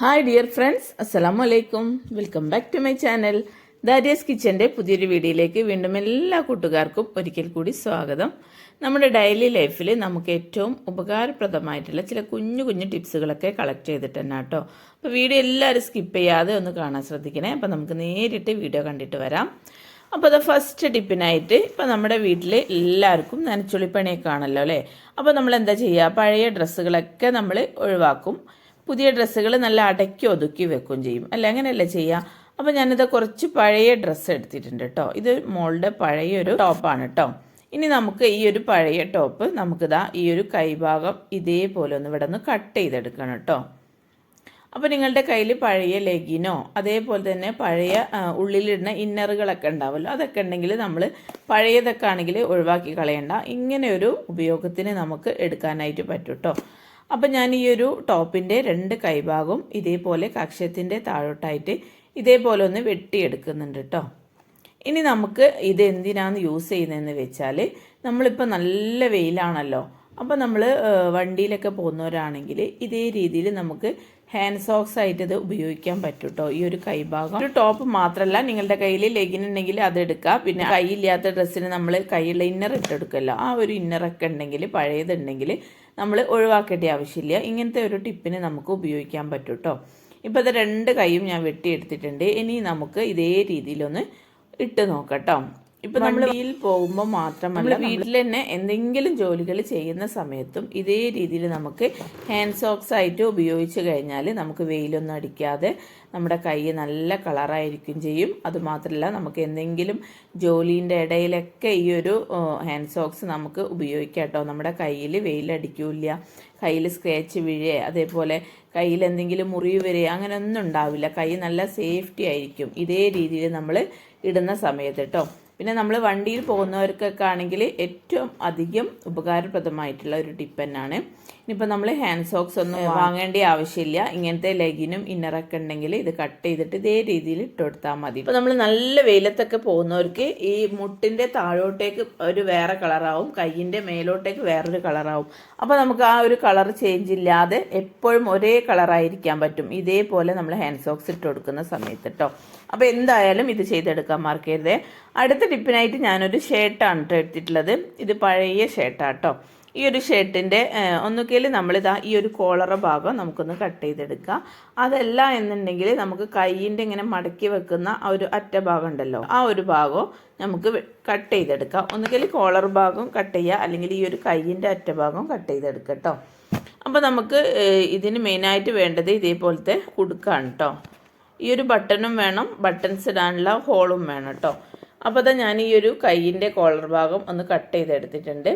Hi dear friends അസ്സലാമു അലൈക്കും welcome back to my channel Darius കിച്ചന്റെ പുതിയൊരു വീഡിയോയിലേക്ക് വീണ്ടും എല്ലാ കൂട്ടുകാർക്കും ഒരിക്കൽ കൂടി സ്വാഗതം. നമ്മുടെ ഡെയിലി ലൈഫിൽ നമുക്ക് ഏറ്റവും ഉപകാരപ്രദമായിട്ടുള്ള ചില കുഞ്ഞു കുഞ്ഞു ടിപ്സുകളൊക്കെ കളക്ട് ചെയ്തിട്ട് തന്നെ കേട്ടോ. അപ്പോൾ വീഡിയോ എല്ലാവരും സ്കിപ്പ് ചെയ്യാതെ ഒന്ന് കാണാൻ ശ്രദ്ധിക്കണേ. അപ്പോൾ നമുക്ക് നേരിട്ട് വീഡിയോ കണ്ടിട്ട് വരാം. അപ്പോൾ അത് ഫസ്റ്റ് ടിപ്പിനായിട്ട് ഇപ്പോൾ നമ്മുടെ വീട്ടിൽ എല്ലാവർക്കും നനച്ചുളിപ്പണിയൊക്കെ ആണല്ലോ അല്ലേ? അപ്പോൾ നമ്മൾ എന്താ ചെയ്യുക? പഴയ ഡ്രസ്സുകളൊക്കെ നമ്മൾ ഒഴിവാക്കും. പുതിയ ഡ്രസ്സുകൾ നല്ല അടക്കി ഒതുക്കി വെക്കുകയും ചെയ്യും. അല്ല അങ്ങനെയല്ല ചെയ്യുക അപ്പോൾ ഞാനിത് കുറച്ച് പഴയ ഡ്രസ്സ് എടുത്തിട്ടുണ്ട് കേട്ടോ ഇത് മോളുടെ പഴയൊരു ടോപ്പാണ് കേട്ടോ ഇനി നമുക്ക് ഈ ഒരു പഴയ ടോപ്പ് നമുക്കിതാ ഈ ഒരു കൈഭാഗം ഇതേപോലെ ഒന്ന് ഇവിടെ നിന്ന് കട്ട് ചെയ്തെടുക്കണം കേട്ടോ അപ്പോൾ നിങ്ങളുടെ കയ്യിൽ പഴയ ലെഗിനോ അതേപോലെ തന്നെ പഴയ ഉള്ളിലിടുന്ന ഇന്നറുകളൊക്കെ ഉണ്ടാവുമല്ലോ അതൊക്കെ ഉണ്ടെങ്കിൽ നമ്മൾ പഴയതൊക്കെ ആണെങ്കിൽ ഒഴിവാക്കി കളയണ്ട. ഇങ്ങനെ ഒരു ഉപയോഗത്തിന് നമുക്ക് എടുക്കാനായിട്ട് പറ്റും കേട്ടോ അപ്പം ഞാൻ ഈ ഒരു ടോപ്പിന്റെ രണ്ട് കൈഭാഗവും ഇതേപോലെ കക്ഷത്തിന്റെ താഴോട്ടായിട്ട് ഇതേപോലെ ഒന്ന് വെട്ടിയെടുക്കുന്നുണ്ട് കേട്ടോ ഇനി നമുക്ക് ഇത് എന്തിനാണ് യൂസ് ചെയ്യുന്നതെന്ന് വെച്ചാൽ നമ്മളിപ്പോൾ നല്ല വെയിലാണല്ലോ. അപ്പോൾ നമ്മൾ വണ്ടിയിലൊക്കെ പോകുന്നവരാണെങ്കിൽ ഇതേ രീതിയിൽ നമുക്ക് ഹാൻഡ് സോക്സ് ആയിട്ട് ഇത് ഉപയോഗിക്കാൻ പറ്റും കേട്ടോ ഈ ഒരു കൈഭാഗം. ഒരു ടോപ്പ് മാത്രമല്ല നിങ്ങളുടെ കയ്യിൽ ലെഗിൻ ഉണ്ടെങ്കിൽ അത് പിന്നെ കൈയില്ലാത്ത ഡ്രസ്സിന് നമ്മൾ കൈയുള്ള ഇന്നർ ഇട്ടെടുക്കല്ലോ ആ ഒരു ഇന്നറൊക്കെ ഉണ്ടെങ്കിൽ പഴയതുണ്ടെങ്കിൽ നമ്മൾ ഒഴിവാക്കേണ്ട ആവശ്യമില്ല. ഇങ്ങനത്തെ ഒരു ടിപ്പിന് നമുക്ക് ഉപയോഗിക്കാൻ പറ്റും കേട്ടോ ഇപ്പോൾ ഇത് രണ്ട് കൈയും ഞാൻ വെട്ടിയെടുത്തിട്ടുണ്ട്. ഇനി നമുക്ക് ഇതേ രീതിയിലൊന്ന് ഇട്ട് നോക്കട്ടോ. ഇപ്പൊ നമ്മൾ വീട്ടിൽ പോകുമ്പോൾ മാത്രമല്ല വീട്ടിൽ തന്നെ എന്തെങ്കിലും ജോലികൾ ചെയ്യുന്ന സമയത്തും ഇതേ രീതിയിൽ നമുക്ക് ഹാൻഡ് സോക്സ് ആയിട്ട് ഉപയോഗിച്ച് കഴിഞ്ഞാൽ നമുക്ക് വെയിലൊന്നും അടിക്കാതെ നമ്മുടെ കൈ നല്ല കളറായിരിക്കും ചെയ്യും. അതുമാത്രമല്ല നമുക്ക് എന്തെങ്കിലും ജോലീന്റെ ഇടയിലൊക്കെ ഈ ഒരു ഹാൻഡ് സോക്സ് നമുക്ക് ഉപയോഗിക്കാം കേട്ടോ. നമ്മുടെ കയ്യിൽ വെയിലടിക്കില്ല കയ്യിൽ സ്ക്രാച്ച് വീഴേ അതേപോലെ കയ്യിൽ എന്തെങ്കിലും മുറിവ് വരെ അങ്ങനെ ഒന്നും ഉണ്ടാവില്ല. കൈ നല്ല സേഫ്റ്റി ആയിരിക്കും. ഇതേ രീതിയിൽ നമ്മൾ ഇടുന്ന സമയത്ത് കേട്ടോ. പിന്നെ നമ്മൾ വണ്ടിയിൽ പോകുന്നവർക്കൊക്കെ ആണെങ്കിൽ ഏറ്റവും അധികം ഉപകാരപ്രദമായിട്ടുള്ള ഒരു ടിപ്പ് തന്നെയാണ് ഇനിയിപ്പോൾ നമ്മൾ ഹാൻഡ് സോക്സ് ഒന്നും വാങ്ങേണ്ട ആവശ്യമില്ല. ഇങ്ങനത്തെ ലെഗിനും ഇന്നറൊക്കെ ഉണ്ടെങ്കിൽ ഇത് കട്ട് ചെയ്തിട്ട് ഇതേ രീതിയിൽ ഇട്ട് കൊടുത്താൽ മതി. ഇപ്പോൾ നമ്മൾ നല്ല വെയിലത്തൊക്കെ പോകുന്നവർക്ക് ഈ മുട്ടിന്റെ താഴോട്ടേക്ക് ഒരു വേറെ കളറാവും കയ്യിന്റെ മേലോട്ടേക്ക് വേറൊരു കളറാവും അപ്പോൾ നമുക്ക് ആ ഒരു കളർ ചേഞ്ച് ഇല്ലാതെ എപ്പോഴും ഒരേ കളറായിരിക്കാൻ പറ്റും. ഇതേപോലെ നമ്മൾ ഹാൻഡ് സോക്സ് ഇട്ട് കൊടുക്കുന്ന സമയത്ത് കേട്ടോ അപ്പോൾ എന്തായാലും ഇത് ചെയ്തെടുക്കാൻ മറക്കരുതേ. അടുത്ത ടിപ്പിനായിട്ട് ഞാനൊരു ഷർട്ടാണ് കേട്ടോ എടുത്തിട്ടുള്ളത്. ഇത് പഴയ ഷേർട്ടാണ് കേട്ടോ ഈ ഒരു ഷർട്ടിന്റെ ഒന്നുകിൽ നമ്മളിതാ ഈ ഒരു കോളറ ഭാഗം നമുക്കൊന്ന് കട്ട് ചെയ്തെടുക്കാം അതല്ല എന്നുണ്ടെങ്കിൽ നമുക്ക് കൈയിന്റെ ഇങ്ങനെ മടക്കി വെക്കുന്ന ആ ഒരു അറ്റ ഭാഗം ഉണ്ടല്ലോ ആ ഒരു ഭാഗം നമുക്ക് കട്ട് ചെയ്തെടുക്കാം. ഒന്നുകിൽ കോളർ ഭാഗം കട്ട് ചെയ്യുക അല്ലെങ്കിൽ ഈ ഒരു കൈയിന്റെ അറ്റ ഭാഗം കട്ട് ചെയ്തെടുക്കുക കേട്ടോ. അപ്പോൾ നമുക്ക് ഇതിന് മെയിനായിട്ട് വേണ്ടത് ഇതേപോലത്തെ കുടുക്കാണ് കേട്ടോ. ഈ ഒരു ബട്ടണും വേണം ബട്ടൺസ് ഇടാനുള്ള ഹോളും വേണം കേട്ടോ. അപ്പോൾ അതാ ഞാൻ ഈ ഒരു കൈയിന്റെ കോളർ ഭാഗം ഒന്ന് കട്ട് ചെയ്തെടുത്തിട്ടുണ്ട്.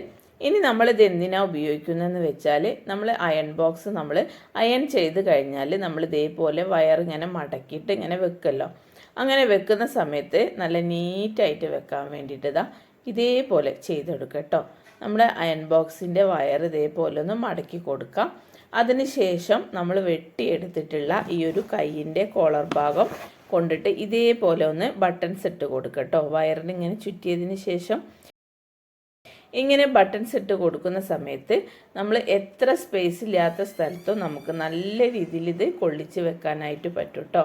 ഇനി നമ്മൾ നമ്മളിത് എന്തിനാണ് ഉപയോഗിക്കുന്നതെന്ന് വെച്ചാൽ നമ്മൾ അയൺ ബോക്സ് നമ്മൾ അയൺ ചെയ്ത് കഴിഞ്ഞാൽ നമ്മൾ ഇതേപോലെ വയർ ഇങ്ങനെ മടക്കിയിട്ട് ഇങ്ങനെ വെക്കല്ലോ. അങ്ങനെ വെക്കുന്ന സമയത്ത് നല്ല നീറ്റായിട്ട് വെക്കാൻ വേണ്ടിയിട്ട് ഇതാ ഇതേപോലെ ചെയ്തെടുക്കുക കേട്ടോ നമ്മുടെ അയൺ ബോക്സിന്റെ വയർ ഇതേപോലെ ഒന്ന് മടക്കി കൊടുക്കാം. അതിനുശേഷം നമ്മൾ വെട്ടിയെടുത്തിട്ടുള്ള ഈ ഒരു കൈയിന്റെ കോളർ ഭാഗം കൊണ്ടിട്ട് ഇതേപോലെ ഒന്ന് ബട്ടൺസ് ഇട്ട് കൊടുക്കുക കേട്ടോ വയറിന് ഇങ്ങനെ ചുറ്റിയതിന് ശേഷം ഇങ്ങനെ ബട്ടൺസ് ഇട്ട് കൊടുക്കുന്ന സമയത്ത് നമ്മൾ എത്ര സ്പേസ് ഇല്ലാത്ത സ്ഥലത്തോ നമുക്ക് നല്ല രീതിയിൽ ഇത് കൊള്ളിച്ച് വെക്കാനായിട്ട് പറ്റും കേട്ടോ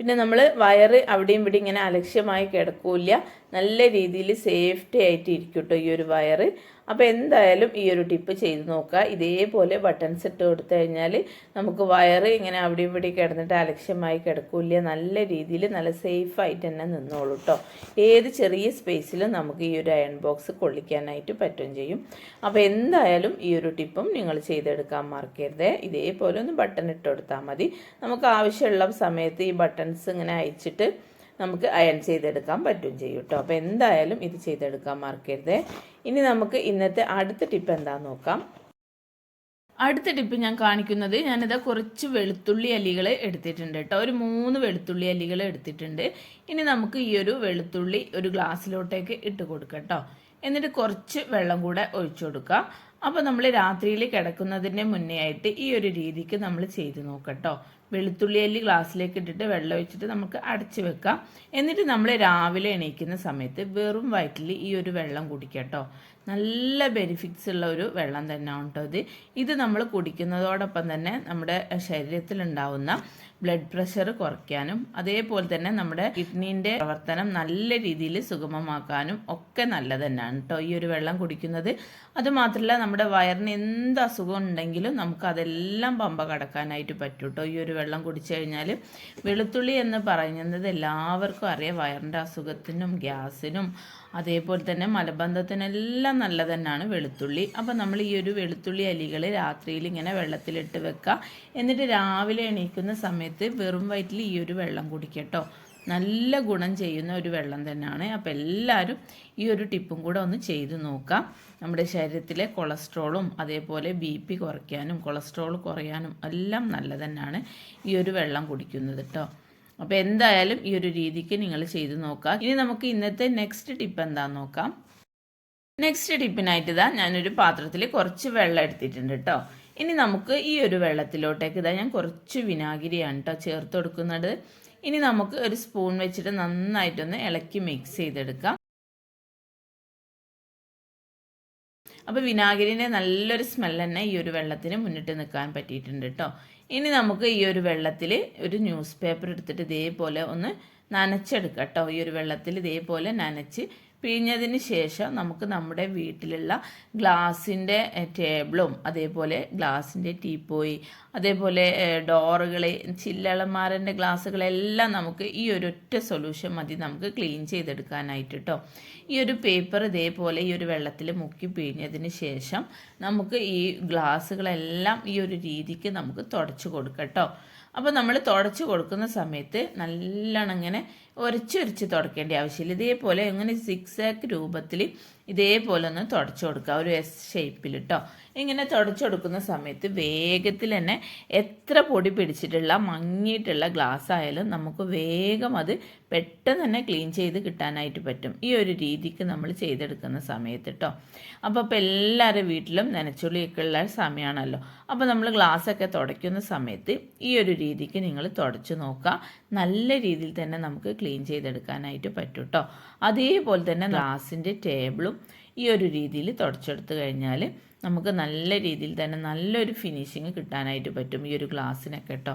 പിന്നെ നമ്മൾ വയറ് അവിടെയും ഇവിടെ ഇങ്ങനെ അലക്ഷ്യമായി കിടക്കൂല നല്ല രീതിയിൽ സേഫ്റ്റി ആയിട്ട് ഇരിക്കും കേട്ടോ ഈ ഒരു വയറ്. അപ്പോൾ എന്തായാലും ഈ ഒരു ടിപ്പ് ചെയ്ത് നോക്കുക. ഇതേപോലെ ബട്ടൺസ് ഇട്ട് കൊടുത്തു കഴിഞ്ഞാൽ നമുക്ക് വയറ് ഇങ്ങനെ അവിടെ ഇവിടെ കിടന്നിട്ട് അലക്ഷ്യമായി കിടക്കില്ല? നല്ല രീതിയിൽ നല്ല സേഫ് ആയിട്ട് തന്നെ നിന്നോളൂ കേട്ടോ ഏത് ചെറിയ സ്പേസിലും നമുക്ക് ഈ ഒരു അയൺ ബോക്സ് കൊള്ളിക്കാനായിട്ട് പറ്റും ചെയ്യും. അപ്പോൾ എന്തായാലും ഈ ഒരു ടിപ്പും നിങ്ങൾ ചെയ്തെടുക്കാൻ മറക്കരുത്. ഇതേപോലെ ഒന്ന് ബട്ടൺ ഇട്ട് കൊടുത്താൽ മതി. നമുക്ക് ആവശ്യമുള്ള സമയത്ത് ഈ ബട്ടൺസ് ഇങ്ങനെ അയച്ചിട്ട് നമുക്ക് അയൺ ചെയ്തെടുക്കാൻ പറ്റും ചെയ്യും കേട്ടോ അപ്പോൾ എന്തായാലും ഇത് ചെയ്തെടുക്കാൻ മറക്കരുത്. ഇനി നമുക്ക് ഇന്നത്തെ അടുത്ത ടിപ്പ് എന്താണെന്ന് നോക്കാം. അടുത്ത ടിപ്പ് ഞാൻ കാണിക്കുന്നത് ഞാനിത് കുറച്ച് വെളുത്തുള്ളി അല്ലികൾ എടുത്തിട്ടുണ്ട് കേട്ടോ ഒരു മൂന്ന് വെളുത്തുള്ളി അല്ലികൾ എടുത്തിട്ടുണ്ട്. ഇനി നമുക്ക് ഈ ഒരു വെളുത്തുള്ളി ഒരു ഗ്ലാസ്സിലോട്ടേക്ക് ഇട്ട് കൊടുക്കാം കേട്ടോ എന്നിട്ട് കുറച്ച് വെള്ളം കൂടെ ഒഴിച്ചു കൊടുക്കുക അപ്പോൾ നമ്മൾ രാത്രിയിൽ കിടക്കുന്നതിന്റെ മുന്നേ ആയിട്ട് ഈ ഒരു രീതിക്ക് നമ്മൾ ചെയ്ത് നോക്കട്ടോ വെളുത്തുള്ളി അല്ലി ഗ്ലാസ്സിലേക്ക് ഇട്ടിട്ട് വെള്ളം ഒഴിച്ചിട്ട് നമുക്ക് അടച്ച് വെക്കാം. എന്നിട്ട് നമ്മൾ രാവിലെ എണീക്കുന്ന സമയത്ത് വെറും വയറ്റിൽ ഈ ഒരു വെള്ളം കുടിക്കാം കേട്ടോ. നല്ല ബെനിഫിറ്റ്സ് ഉള്ള ഒരു വെള്ളം തന്നെയാണ് കേട്ടോ ഇത്. ഇത് നമ്മൾ കുടിക്കുന്നതോടൊപ്പം തന്നെ നമ്മുടെ ശരീരത്തിലുണ്ടാവുന്ന ബ്ലഡ് പ്രഷർ കുറയ്ക്കാനും അതേപോലെ തന്നെ നമ്മുടെ കിഡ്നീന്റെ പ്രവർത്തനം നല്ല രീതിയിൽ സുഗമമാക്കാനും ഒക്കെ നല്ലത് തന്നെയാണ് കേട്ടോ ഈ ഒരു വെള്ളം കുടിക്കുന്നത്. അതുമാത്രമല്ല നമ്മുടെ വയറിന് എന്ത് അസുഖം ഉണ്ടെങ്കിലും നമുക്ക് അതെല്ലാം പമ്പ കടക്കാനായിട്ട് പറ്റും കേട്ടോ ഈ ഒരു വെള്ളം കുടിച്ചു കഴിഞ്ഞാൽ വെളുത്തുള്ളി എന്ന് പറയുന്നത് എല്ലാവർക്കും അറിയാം. വയറിന്റെ അസുഖത്തിനും ഗ്യാസിനും അതേപോലെ തന്നെ മലബന്ധത്തിനെല്ലാം നല്ലത് തന്നെയാണ് വെളുത്തുള്ളി. അപ്പോൾ നമ്മൾ ഈ ഒരു വെളുത്തുള്ളി അലികൾ രാത്രിയിൽ ഇങ്ങനെ വെള്ളത്തിലിട്ട് വെക്കുക. എന്നിട്ട് രാവിലെ എണീക്കുന്ന സമയത്ത് വെറും വയറ്റിൽ ഈ ഒരു വെള്ളം കുടിക്കട്ടോ നല്ല ഗുണം ചെയ്യുന്ന ഒരു വെള്ളം തന്നെയാണ്. അപ്പോൾ എല്ലാവരും ഈ ഒരു ടിപ്പും കൂടെ ഒന്ന് ചെയ്ത് നോക്കാം. നമ്മുടെ ശരീരത്തിലെ കൊളസ്ട്രോളും അതേപോലെ ബി പി കുറയ്ക്കാനും കൊളസ്ട്രോൾ കുറയാനും എല്ലാം നല്ല തന്നെയാണ് ഈ ഒരു വെള്ളം കുടിക്കുന്നത് കേട്ടോ. അപ്പോൾ എന്തായാലും ഈ ഒരു രീതിക്ക് നിങ്ങൾ ചെയ്ത് നോക്കാം. ഇനി നമുക്ക് ഇന്നത്തെ നെക്സ്റ്റ് ടിപ്പ് എന്താണെന്ന് നോക്കാം. നെക്സ്റ്റ് ടിപ്പിനായിട്ട് ഇതാ ഞാനൊരു പാത്രത്തിൽ കുറച്ച് വെള്ളം എടുത്തിട്ടുണ്ട് കേട്ടോ. ഇനി നമുക്ക് ഈ ഒരു വെള്ളത്തിലോട്ടേക്ക് ഇതാ ഞാൻ കുറച്ച് വിനാഗിരിയാണ് കേട്ടോ ചേർത്ത് കൊടുക്കുന്നത് ഇനി നമുക്ക് ഒരു സ്പൂൺ വെച്ചിട്ട് നന്നായിട്ടൊന്ന് ഇളക്കി മിക്സ് ചെയ്തെടുക്കാം. അപ്പോൾ വിനാഗിരിന്റെ നല്ലൊരു സ്മെൽ തന്നെ ഈ ഒരു വെള്ളത്തിന് മുന്നിട്ട് നിൽക്കാൻ പറ്റിയിട്ടുണ്ട് കേട്ടോ ഇനി നമുക്ക് ഈ ഒരു വെള്ളത്തിൽ ഒരു ന്യൂസ് പേപ്പർ എടുത്തിട്ട് ഇതേപോലെ ഒന്ന് നനച്ചെടുക്കാം കേട്ടോ ഈ ഒരു വെള്ളത്തിൽ ഇതേപോലെ നനച്ച് പിഴിഞ്ഞതിന് ശേഷം നമുക്ക് നമ്മുടെ വീട്ടിലുള്ള ഗ്ലാസിന്റെ ടേബിളും അതേപോലെ ഗ്ലാസിന്റെ ടീപ്പോയി അതേപോലെ ഡോറുകൾ ചില്ലളന്മാരന്റെ ഗ്ലാസ്സുകളെല്ലാം നമുക്ക് ഈ ഒരൊറ്റ സൊല്യൂഷൻ മതി നമുക്ക് ക്ലീൻ ചെയ്തെടുക്കാനായിട്ട് കേട്ടോ ഈ ഒരു പേപ്പർ ഇതേപോലെ ഈ ഒരു വെള്ളത്തിൽ മുക്കി പിഴിഞ്ഞതിന് ശേഷം നമുക്ക് ഈ ഗ്ലാസ്സുകളെല്ലാം ഈ ഒരു രീതിക്ക് നമുക്ക് തുടച്ച് കൊടുക്കാം കേട്ടോ അപ്പോൾ നമ്മൾ തുടച്ച് കൊടുക്കുന്ന സമയത്ത് നല്ലോണം ഇങ്ങനെ ഉരച്ചൊരിച്ച് തുടക്കേണ്ട ആവശ്യമില്ല. ഇതേപോലെ ഇങ്ങനെ സിക്സ് ആക്ക് രൂപത്തിൽ ഇതേപോലെ ഒന്ന് തുടച്ചു കൊടുക്കുക. ഒരു എസ് ഷേപ്പിൽ കേട്ടോ ഇങ്ങനെ തുടച്ചു കൊടുക്കുന്ന സമയത്ത് വേഗത്തിൽ തന്നെ എത്ര പൊടി പിടിച്ചിട്ടുള്ള മങ്ങിയിട്ടുള്ള ഗ്ലാസ് ആയാലും നമുക്ക് വേഗം അത് പെട്ടെന്ന് തന്നെ ക്ലീൻ ചെയ്ത് കിട്ടാനായിട്ട് പറ്റും. ഈ ഒരു രീതിക്ക് നമ്മൾ ചെയ്തെടുക്കുന്ന സമയത്ത് കേട്ടോ അപ്പോൾ ഇപ്പോൾ എല്ലാവരുടെ വീട്ടിലും നനച്ചുള്ളിയൊക്കെ ഉള്ള സമയമാണല്ലോ അപ്പോൾ നമ്മൾ ഗ്ലാസ്സൊക്കെ തുടയ്ക്കുന്ന സമയത്ത് ഈ ഒരു രീതിക്ക് നിങ്ങൾ തുടച്ചു നോക്കുക. നല്ല രീതിയിൽ തന്നെ നമുക്ക് ക്ലീൻ ചെയ്തെടുക്കാനായിട്ട് പറ്റും കേട്ടോ അതേപോലെ തന്നെ ഗ്ലാസിന്റെ ടേബിളും ഈ ഒരു രീതിയിൽ തുടച്ചെടുത്ത് കഴിഞ്ഞാൽ നമുക്ക് നല്ല രീതിയിൽ തന്നെ നല്ലൊരു ഫിനിഷിങ് കിട്ടാനായിട്ട് പറ്റും ഈ ഒരു ഗ്ലാസ്സിനൊക്കെ കേട്ടോ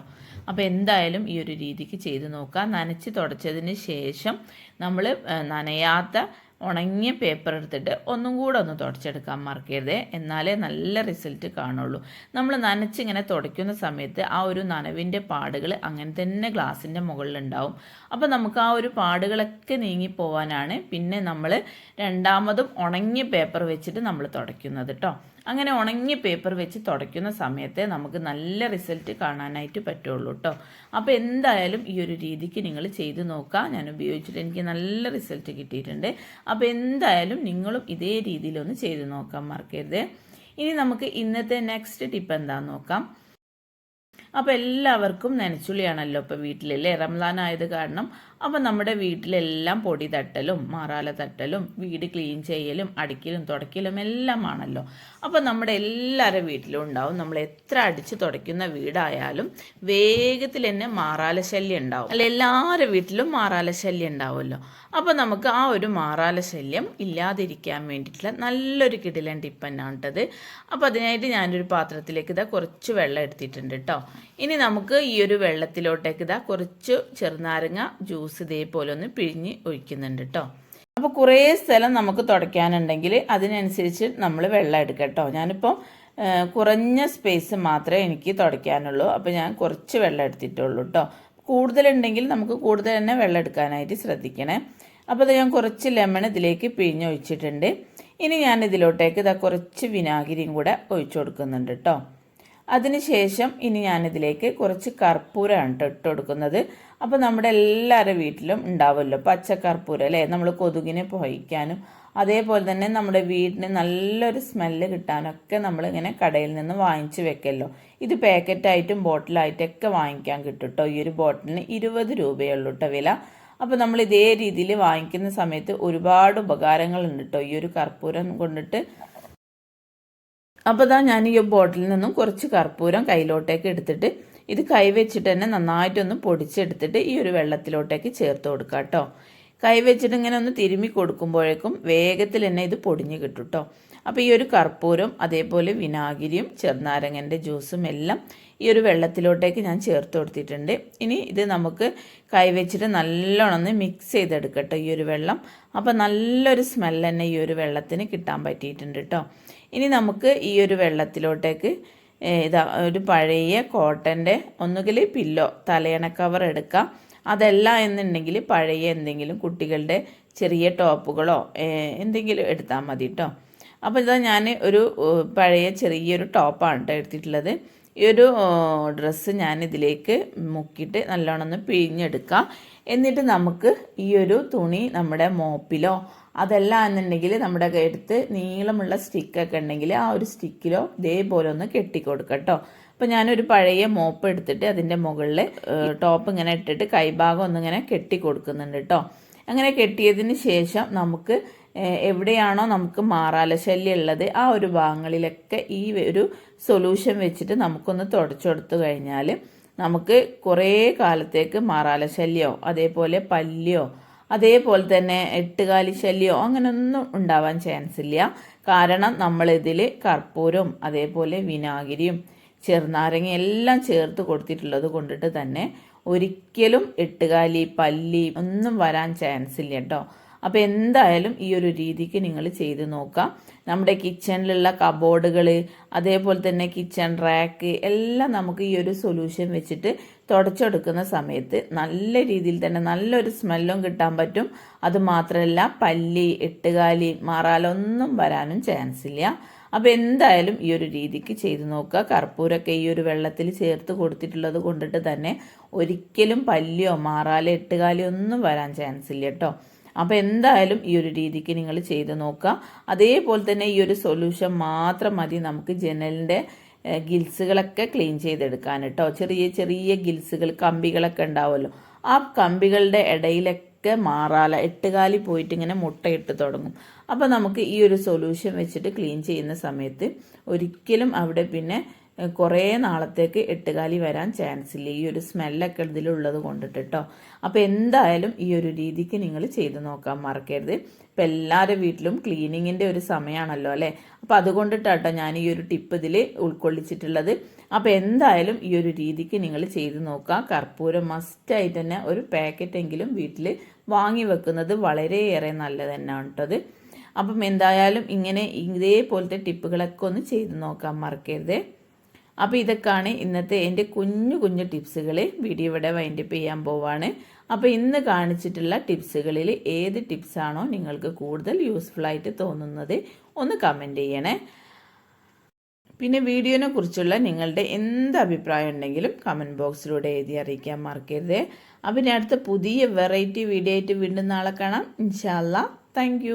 അപ്പോൾ എന്തായാലും ഈ ഒരു രീതിക്ക് ചെയ്ത് നോക്കാം. നനച്ച് തുടച്ചതിന് ശേഷം നമ്മൾ നനയാത്ത ഉണങ്ങിയ പേപ്പർ എടുത്തിട്ട് ഒന്നും കൂടെ ഒന്ന് തുടച്ചെടുക്കാൻ മറക്കരുത്. എന്നാലേ നല്ല റിസൾട്ട് കാണുള്ളൂ. നമ്മൾ നനച്ചിങ്ങനെ തുടയ്ക്കുന്ന സമയത്ത് ആ ഒരു നനവിന്റെ പാടുകൾ അങ്ങനെ തന്നെ ഗ്ലാസിന്റെ മുകളിലുണ്ടാവും. അപ്പോൾ നമുക്ക് ആ ഒരു പാടുകളൊക്കെ നീങ്ങിപ്പോവാനാണ് പിന്നെ നമ്മൾ രണ്ടാമതും ഉണങ്ങിയ പേപ്പർ വെച്ചിട്ട് നമ്മൾ തുടയ്ക്കുന്നത് കേട്ടോ അങ്ങനെ ഉണങ്ങിയ പേപ്പർ വെച്ച് തുടയ്ക്കുന്ന സമയത്തെ നമുക്ക് നല്ല റിസൾട്ട് കാണാനായിട്ട് പറ്റുള്ളൂ കേട്ടോ അപ്പോൾ എന്തായാലും ഈ ഒരു രീതിക്ക് നിങ്ങൾ ചെയ്ത് നോക്കുക ഞാൻ ഉപയോഗിച്ചിട്ട് എനിക്ക് നല്ല റിസൾട്ട് കിട്ടിയിട്ടുണ്ട്. അപ്പോൾ എന്തായാലും നിങ്ങളും ഇതേ രീതിയിലൊന്ന് ചെയ്ത് നോക്കാൻ മറക്കരുത്. ഇനി നമുക്ക് ഇന്നത്തെ നെക്സ്റ്റ് ടിപ്പ് എന്താണെന്ന് നോക്കാം. അപ്പോൾ എല്ലാവർക്കും നനച്ചുള്ളിയാണല്ലോ ഇപ്പോൾ വീട്ടിലല്ലേ? റംസാൻ ആയത് കാരണം അപ്പോൾ നമ്മുടെ വീട്ടിലെല്ലാം പൊടി തട്ടലും മാറാല തട്ടലും വീട് ക്ലീൻ ചെയ്യലും അടിക്കലും തുടക്കലും എല്ലാം ആണല്ലോ അപ്പോൾ നമ്മുടെ എല്ലാവരുടെ വീട്ടിലും ഉണ്ടാവും. നമ്മൾ എത്ര അടിച്ച് തുടയ്ക്കുന്ന വീടായാലും വേഗത്തിൽ തന്നെ മാറാല ശല്യം ഉണ്ടാവും. അല്ല എല്ലാവരുടെ വീട്ടിലും മാറാല ശല്യം ഉണ്ടാവുമല്ലോ. അപ്പോൾ നമുക്ക് ആ ഒരു മാറാല ശല്യം ഇല്ലാതിരിക്കാൻ വേണ്ടിയിട്ടുള്ള നല്ലൊരു കിടിലൻ ടിപ്പ് തന്നെയാണ് കേട്ടത്. അപ്പോൾ അതിനായിട്ട് ഞാനൊരു പാത്രത്തിലേക്ക് ഇതാ കുറച്ച് വെള്ളം എടുത്തിട്ടുണ്ട് കേട്ടോ. ഇനി നമുക്ക് ഈ ഒരു വെള്ളത്തിലോട്ടേക്ക് ഇതാ കുറച്ച് ചെറുനാരങ്ങ ജ്യൂസ് ഇതേപോലെ ഒന്ന് പിഴിഞ്ഞ് ഒഴിക്കുന്നുണ്ട് കേട്ടോ അപ്പോൾ കുറേ സ്ഥലം നമുക്ക് തുടയ്ക്കാനുണ്ടെങ്കിൽ അതിനനുസരിച്ച് നമ്മൾ വെള്ളം എടുക്കാം കേട്ടോ ഞാനിപ്പോൾ കുറഞ്ഞ സ്പേസ് മാത്രമേ എനിക്ക് തുടയ്ക്കാനുള്ളൂ. അപ്പോൾ ഞാൻ കുറച്ച് വെള്ളം എടുത്തിട്ടുള്ളൂ കേട്ടോ കൂടുതലുണ്ടെങ്കിൽ നമുക്ക് കൂടുതൽ തന്നെ വെള്ളം എടുക്കാനായിട്ട് ശ്രദ്ധിക്കണേ. അപ്പോൾ അത് ഞാൻ കുറച്ച് ലെമൺ ഇതിലേക്ക് പിഴിഞ്ഞൊഴിച്ചിട്ടുണ്ട് ഇനി ഞാൻ ഇതിലോട്ടേക്ക് ഇതാ കുറച്ച് വിനാഗിരിയും കൂടെ ഒഴിച്ചു കൊടുക്കുന്നുണ്ട് കേട്ടോ അതിനുശേഷം ഇനി ഞാനിതിലേക്ക് കുറച്ച് കർപ്പൂരമാണ് ഇട്ട് കൊടുക്കുന്നത് അപ്പോൾ നമ്മുടെ എല്ലാവരുടെ വീട്ടിലും ഉണ്ടാവുമല്ലോ പച്ചക്കർപ്പൂരം അല്ലേ? നമ്മൾ കൊതുകിനെ പോയിക്കാനും അതേപോലെ തന്നെ നമ്മുടെ വീടിന് നല്ലൊരു സ്മെല്ല് കിട്ടാനൊക്കെ നമ്മളിങ്ങനെ കടയിൽ നിന്ന് വാങ്ങിച്ച് വെക്കല്ലോ. ഇത് പാക്കറ്റായിട്ടും ബോട്ടിലായിട്ടൊക്കെ വാങ്ങിക്കാൻ കിട്ടും കേട്ടോ ഈ ഒരു ബോട്ടിലിന് ഇരുപത് രൂപയുള്ളൂ കേട്ടോ വില. അപ്പോൾ നമ്മൾ ഇതേ രീതിയിൽ വാങ്ങിക്കുന്ന സമയത്ത് ഒരുപാട് ഉപകാരങ്ങളുണ്ട് കേട്ടോ ഈ ഒരു കർപ്പൂരം കൊണ്ടിട്ട്. അപ്പോൾ ഇതാ ഞാൻ ഈ ബോട്ടിലിൽ നിന്നും കുറച്ച് കർപ്പൂരം കയ്യിലോട്ടേക്ക് എടുത്തിട്ട് ഇത് കൈവച്ചിട്ട് തന്നെ നന്നായിട്ടൊന്ന് പൊടിച്ചെടുത്തിട്ട് ഈ ഒരു വെള്ളത്തിലോട്ടേക്ക് ചേർത്ത് കൊടുക്കാം കേട്ടോ. കൈവച്ചിട്ട് ഇങ്ങനെ ഒന്ന് തിരുമ്മി കൊടുക്കുമ്പോഴേക്കും വേഗത്തിൽ തന്നെ ഇത് പൊടിഞ്ഞ് കിട്ടും കേട്ടോ. അപ്പോൾ ഈ ഒരു കർപ്പൂരം അതേപോലെ വിനാഗിരിയും ചെറുനാരങ്ങന്റെ ജ്യൂസും എല്ലാം ഈ ഒരു വെള്ളത്തിലോട്ടേക്ക് ഞാൻ ചേർത്ത് കൊടുത്തിട്ടുണ്ട്. ഇനി ഇത് നമുക്ക് കൈവച്ചിട്ട് നല്ലോണം ഒന്ന് മിക്സ് ചെയ്തെടുക്കട്ടോ ഈ ഒരു വെള്ളം. അപ്പോൾ നല്ലൊരു സ്മെൽ തന്നെ ഈ ഒരു വെള്ളത്തിന് കിട്ടാൻ പറ്റിയിട്ടുണ്ട് കേട്ടോ. ഇനി നമുക്ക് ഈ ഒരു വെള്ളത്തിലോട്ടേക്ക് ഇതാ ഒരു പഴയ കോട്ടന്റെ ഒന്നുകിൽ പില്ലോ തലയണ കവർ എടുക്കാം. അതല്ല എന്നുണ്ടെങ്കിൽ പഴയ എന്തെങ്കിലും കുട്ടികളുടെ ചെറിയ ടോപ്പുകളോ എന്തെങ്കിലും എടുത്താൽ മതി കേട്ടോ അപ്പോൾ ഇതാ ഞാൻ ഒരു പഴയ ചെറിയൊരു ടോപ്പാണ് കേട്ടോ എടുത്തിട്ടുള്ളത്. ഈ ഒരു ഡ്രസ്സ് ഞാൻ ഇതിലേക്ക് മുക്കിയിട്ട് നല്ലോണം ഒന്ന് പിഴിഞ്ഞെടുക്കാം. എന്നിട്ട് നമുക്ക് ഈ ഒരു തുണി നമ്മുടെ മോപ്പിലോ അതല്ല എന്നുണ്ടെങ്കിൽ നമ്മുടെ എടുത്ത് നീളമുള്ള സ്റ്റിക്കൊക്കെ ഉണ്ടെങ്കിൽ ആ ഒരു സ്റ്റിക്കിലോ ഇതേപോലെ ഒന്ന് കെട്ടിക്കൊടുക്കാം കേട്ടോ. അപ്പോൾ ഞാനൊരു പഴയ മോപ്പ് എടുത്തിട്ട് അതിന്റെ മുകളിൽ ടോപ്പ് ഇങ്ങനെ ഇട്ടിട്ട് കൈഭാഗം ഒന്നിങ്ങനെ കെട്ടി കൊടുക്കുന്നുണ്ട് കേട്ടോ. അങ്ങനെ കെട്ടിയതിന് ശേഷം നമുക്ക് എവിടെയാണോ നമുക്ക് മാറാല ശല്യം ഉള്ളത് ആ ഒരു ഭാഗങ്ങളിലൊക്കെ ഈ ഒരു സൊല്യൂഷൻ വെച്ചിട്ട് നമുക്കൊന്ന് തുടച്ചെടുത്തു കഴിഞ്ഞാൽ നമുക്ക് കുറേ കാലത്തേക്ക് മാറാല ശല്യമോ അതേപോലെ പല്ലിയോ അതേപോലെ തന്നെ എട്ടുകാലി ശല്യമോ അങ്ങനെയൊന്നും ഉണ്ടാവാൻ ചാൻസ് ഇല്ല. കാരണം നമ്മളിതിൽ കർപ്പൂരവും അതേപോലെ വിനാഗിരിയും ചെറുനാരങ്ങ എല്ലാം ചേർത്ത് കൊടുത്തിട്ടുള്ളത് കൊണ്ടിട്ട് തന്നെ ഒരിക്കലും എട്ടുകാലി പല്ലി ഒന്നും വരാൻ ചാൻസ് ഇല്ല കേട്ടോ അപ്പോൾ എന്തായാലും ഈ ഒരു രീതിക്ക് നിങ്ങൾ ചെയ്ത് നോക്കാം നമ്മുടെ കിച്ചണിലുള്ള കബോർഡുകൾ അതേപോലെ തന്നെ കിച്ചൺ റാക്ക് എല്ലാം നമുക്ക് ഈ ഒരു സൊല്യൂഷൻ വെച്ചിട്ട് തുടച്ചെടുക്കുന്ന സമയത്ത് നല്ല രീതിയിൽ തന്നെ നല്ലൊരു സ്മെല്ലും കിട്ടാൻ പറ്റും. അതുമാത്രമല്ല പല്ലി എട്ടുകാലി മാറാലൊന്നും വരാനും ചാൻസ് ഇല്ല. അപ്പോൾ എന്തായാലും ഈ ഒരു രീതിക്ക് ചെയ്ത് നോക്കുക. കർപ്പൂരൊക്കെ ഈ ഒരു വെള്ളത്തിൽ ചേർത്ത് കൊടുത്തിട്ടുള്ളത് കൊണ്ടിട്ട് തന്നെ ഒരിക്കലും പല്ലിയോ മാറാലോ എട്ടുകാലിയോ ഒന്നും വരാൻ ചാൻസ് ഇല്ല കേട്ടോ. അപ്പോൾ എന്തായാലും ഈ ഒരു രീതിക്ക് നിങ്ങൾ ചെയ്ത് നോക്കുക. അതേപോലെ തന്നെ ഈ ഒരു സൊല്യൂഷൻ മാത്രം മതി നമുക്ക് ജനലിന്റെ ഗിൽസുകളൊക്കെ ക്ലീൻ ചെയ്തെടുക്കാൻ കേട്ടോ. ചെറിയ ചെറിയ ഗിൽസുകൾ കമ്പികളൊക്കെ ഉണ്ടാവുമല്ലോ. ആ കമ്പികളുടെ ഇടയിലൊക്കെ മാറാല. എട്ടുകാലി പോയിട്ട് ഇങ്ങനെ മുട്ടയിട്ട് തുടങ്ങും. അപ്പോൾ നമുക്ക് ഈ ഒരു സൊല്യൂഷൻ വെച്ചിട്ട് ക്ലീൻ ചെയ്യുന്ന സമയത്ത് ഒരിക്കലും അവിടെ പിന്നെ കുറേ നാളത്തേക്ക് എട്ടുകാലി വരാൻ ചാൻസ് ഇല്ല. ഈ ഒരു സ്മെല്ലൊക്കെ ഇതിലുള്ളത് കൊണ്ടിട്ട് കേട്ടോ അപ്പോൾ എന്തായാലും ഈ ഒരു രീതിക്ക് നിങ്ങൾ ചെയ്ത് നോക്കാൻ മറക്കരുത്. ഇപ്പം എല്ലാവരുടെ വീട്ടിലും ക്ലീനിങ്ങിന്റെ ഒരു സമയമാണല്ലോ അല്ലേ? അപ്പോൾ അതുകൊണ്ടിട്ടാട്ടോ ഞാൻ ഈ ഒരു ടിപ്പ് ഇതിൽ ഉൾക്കൊള്ളിച്ചിട്ടുള്ളത്. അപ്പോൾ എന്തായാലും ഈ ഒരു രീതിക്ക് നിങ്ങൾ ചെയ്ത് നോക്കുക. കർപ്പൂരം മസ്റ്റായിട്ട് തന്നെ ഒരു പാക്കറ്റെങ്കിലും വീട്ടിൽ വാങ്ങി വെക്കുന്നത് വളരെയേറെ നല്ലത് തന്നെയാണ് കേട്ടത് അപ്പം എന്തായാലും ഇങ്ങനെ ഇതേപോലത്തെ ടിപ്പുകളൊക്കെ ഒന്ന് ചെയ്ത് നോക്കാൻ മറക്കരുത്. അപ്പോൾ ഇതൊക്കെയാണ് ഇന്നത്തെ എന്റെ കുഞ്ഞു കുഞ്ഞു ടിപ്സുകൾ വീഡിയോ ഇവിടെ വൈൻഡ് അപ്പ് ചെയ്യാൻ പോവാണ്. അപ്പോൾ ഇന്ന് കാണിച്ചിട്ടുള്ള ടിപ്സുകളിൽ ഏത് ടിപ്സാണോ നിങ്ങൾക്ക് കൂടുതൽ യൂസ്ഫുൾ ആയിട്ട് തോന്നുന്നത് ഒന്ന് കമന്റ് ചെയ്യണേ. പിന്നെ വീഡിയോനെ കുറിച്ചുള്ള നിങ്ങളുടെ എന്ത് അഭിപ്രായം ഉണ്ടെങ്കിലും കമന്റ് ബോക്സിലൂടെ എഴുതി അറിയിക്കാൻ മറക്കരുത്. അപ്പം ഇനി അടുത്ത പുതിയ വെറൈറ്റി വീഡിയോ ആയിട്ട് വീണ്ടും നാളെ കാണാം. ഇൻഷാല്ല താങ്ക്